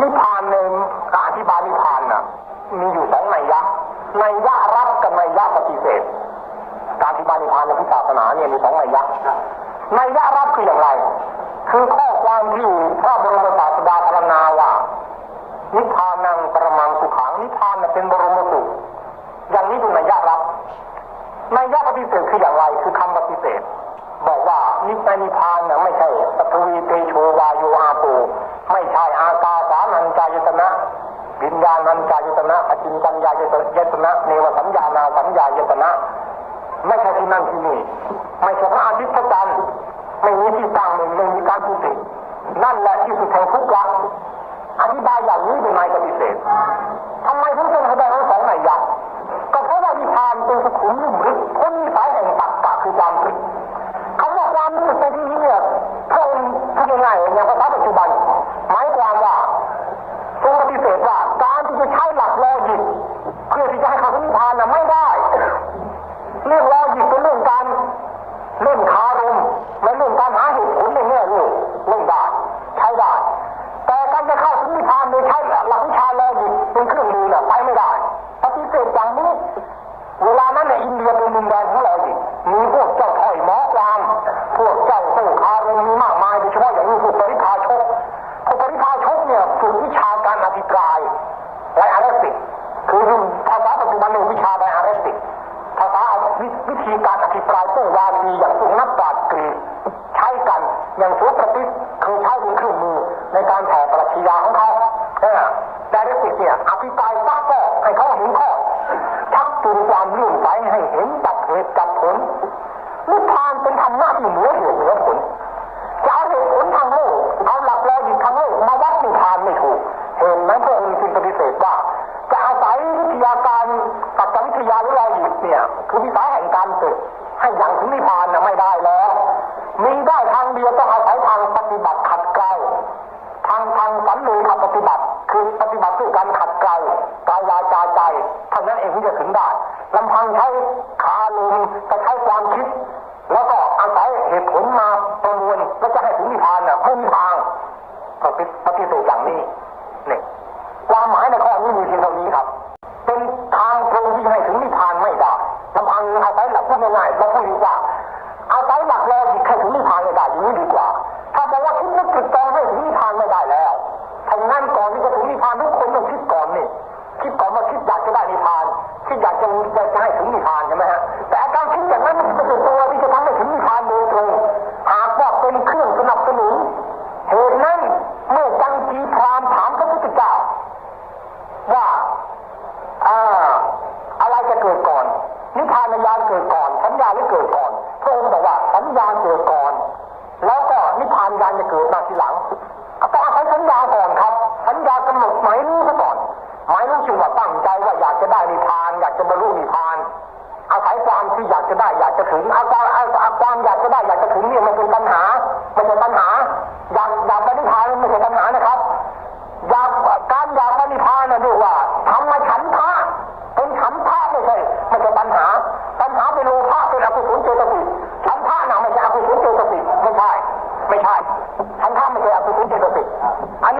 นิพพานในการอธิบายนิพพานน่ะ มีอยู่สองนัยยะนัยยะรับกับนัยยะปฏิเสธ การอธิบายนิพพานในพุทธศาสนาเนี่ยมีสองนัยยะนัยยะรับคืออย่างไร คือข้อความที่พระบรมศาสดาพรรณนาว่านิพพานังประมังสุขังนิพพานน่ะเป็นบรมสุขอย่างนี้เป็นนัยยะรับนัยยะปฏิเสธคืออย่างไร คือคำปฏิเสธ บอกว่านิพพานน่ะไม่ใช่ปฐวีเตโชวายอาโปไม่ใช่อากาสานัญจายตนะ วิญญาณัญจายตนะอจินจัญญายตนะเนวสัญญานาสัญญายตนะ ไม่ใช่ที่นั่นที่นี่ไม่ใช่พระอาทิตย์พระจันทร์ไม่มีที่ตั้งไม่มีการพูดถึงนั่นแหละที่สุดแห่งทุกข์ละอธิบายอย่างนี้เป็นนายปฏิเสธทำไมถึงเป็นแสดงทั้งสองนัยยะก็เพราะว่านิพานเป็นสุขุมลุ่มลึกพ้นสายแห่งตักกะคือความผิดคำว่าความรู้สึกในที่นี้เนี่ยพระองค์พูดง่ายๆอย่างภาษาปัจจุบัน หมายความว่า แดนของเราอีกมีพวกเจ้าถอยหมอความพวกเจ้าโซ่คารมมีมากมายโดยเฉพาะอย่างนี้พวกปริพาชกพวกปริพาชกเนี่ยฝึกวิชาการอภิปรายไดอาร์เรสติกคือภาษาปัจจุบันเรียกวิชาไดอาร์เรสติกภาษาวิวิธีการอภิปรายโต้วาทีอย่างพวกนักปราชญ์กรีกใช้กันอย่างโสประติสเคยใช้เป็นเครื่องมือในการแผ่ปรัชญาของเขาไดอาร์เรสติกเนี่ยอภิปรายซักก็ให้เขาเห็นข้อ จูงความเลื่อมใสให้เห็นจับเหตุจับผลนิพพานเป็นธรรมะที่เหนือเหตุเหนือผลจะเอาเหตุผลทางโลกเอาหลักลอจิกทางโลกมาวัดนิพพานไม่ถูกเห็นไหมพระองค์จึงปฏิเสธว่าจะอาศัยวิทยาการกับวิทยาหรือลอจิกเนี่ย คือวิสัยแห่งการฝึกให้อย่างถึงนิพพานนะไม่ได้แล้ว มีได้ทางเดียวต้องอาศัยทางปฏิบัติขัดเกลาทางทางสันเลขับปฏิบัติ คือปฏิบัติด้วยการขัดเกลากายวาจาใจเท่านั้นเองที่จะถึงได้ลำพังใช้ขาลมจะใช้ความคิด แล้วก็อาศัยเหตุผลมาประมวลแล้วจะให้ถึงนิพพานน่ะไม่มีทางปฏิเสธอย่างนี้นี่ความหมายในข้อนี้มีเพียงเท่านี้ครับ เป็นทางตรงที่ให้ถึงนิพพานไม่ได้ลำพังอาศัยหลักพูดง่ายๆเราพูดดีกว่าอาศัยหลักลอจิกให้ถึงนิพพานไม่ได้อย่างนี้ดีกว่าานคิดอยากจะจะจะให้ถึงนิพพานใช่ไหมฮะแต่การคิดอย่างนั้นมันเป็นตัวที่จะทำให้ถึงนิพพานโดยตรงหากว่าเป็นเครื่องสนับสนุนเหตุนั้นเมื่อจังจีพรามถามพระพุทธเจ้าว่าอ่าอะไรจะเกิดก่อน นิพพานญาณเกิดก่อน สัญญาหรือเกิดก่อนพระองค์บอกว่าสัญญาเกิดก่อน แล้วก็นิพพานญาณจะเกิดมาทีหลังต้องอาศัยสัญญาก่อนครับ สัญญากำหนดหมายรู้ซะก่อน หมายรู้จึงว่าตั้งใจว่าอยากจะได้นิพพาน อยากจะบรรลุนิพพาน อาศัยความที่อยากจะได้อยากจะถึงอาการอาความอยากจะได้อยากจะถึงเนี่ยมันเป็นปัญหาไม่ใช่ปัญหา อยากอยากไปนิพพานไม่ใช่ปัญหานะครับ